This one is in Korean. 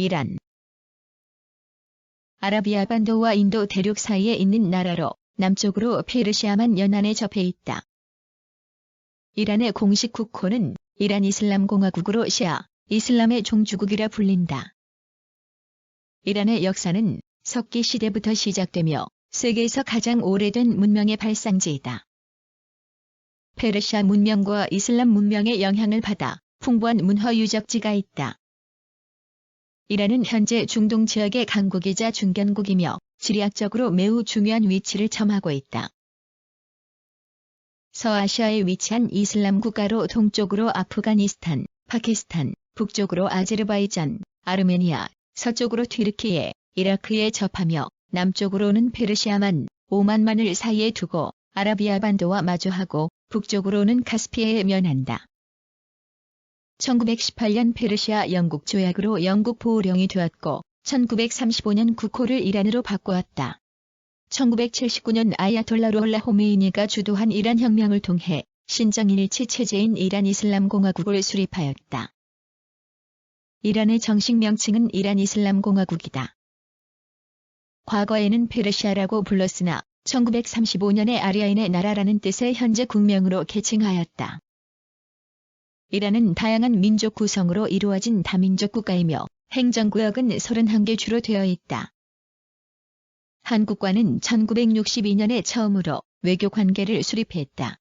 이란 아라비아 반도와 인도 대륙 사이에 있는 나라로 남쪽으로 페르시아만 연안에 접해 있다. 이란의 공식 국호는 이란 이슬람 공화국으로 시아 이슬람의 종주국이라 불린다. 이란의 역사는 석기 시대부터 시작되며 세계에서 가장 오래된 문명의 발상지이다. 페르시아 문명과 이슬람 문명의 영향을 받아 풍부한 문화 유적지가 있다. 이란은 현재 중동 지역의 강국이자 중견국이며 지리학적으로 매우 중요한 위치를 점하고 있다. 서아시아에 위치한 이슬람 국가로 동쪽으로 아프가니스탄, 파키스탄, 북쪽으로 아제르바이잔, 아르메니아, 서쪽으로 튀르키예, 이라크에 접하며 남쪽으로는 페르시아만, 오만만을 사이에 두고 아라비아 반도와 마주하고 북쪽으로는 카스피해에 면한다. 1918년 페르시아 영국 조약으로 영국 보호령이 되었고 1935년 국호를 이란으로 바꾸었다. 1979년 아야톨라 루홀라 호메이니가 주도한 이란 혁명을 통해 신정일치 체제인 이란 이슬람 공화국을 수립하였다. 이란의 정식 명칭은 이란 이슬람 공화국이다. 과거에는 페르시아라고 불렀으나 1935년에 아리아인의 나라라는 뜻의 현재 국명으로 개칭하였다. 이란은 다양한 민족 구성으로 이루어진 다민족 국가이며 행정구역은 31개 주로 되어 있다. 한국과는 1962년에 처음으로 외교 관계를 수립했다.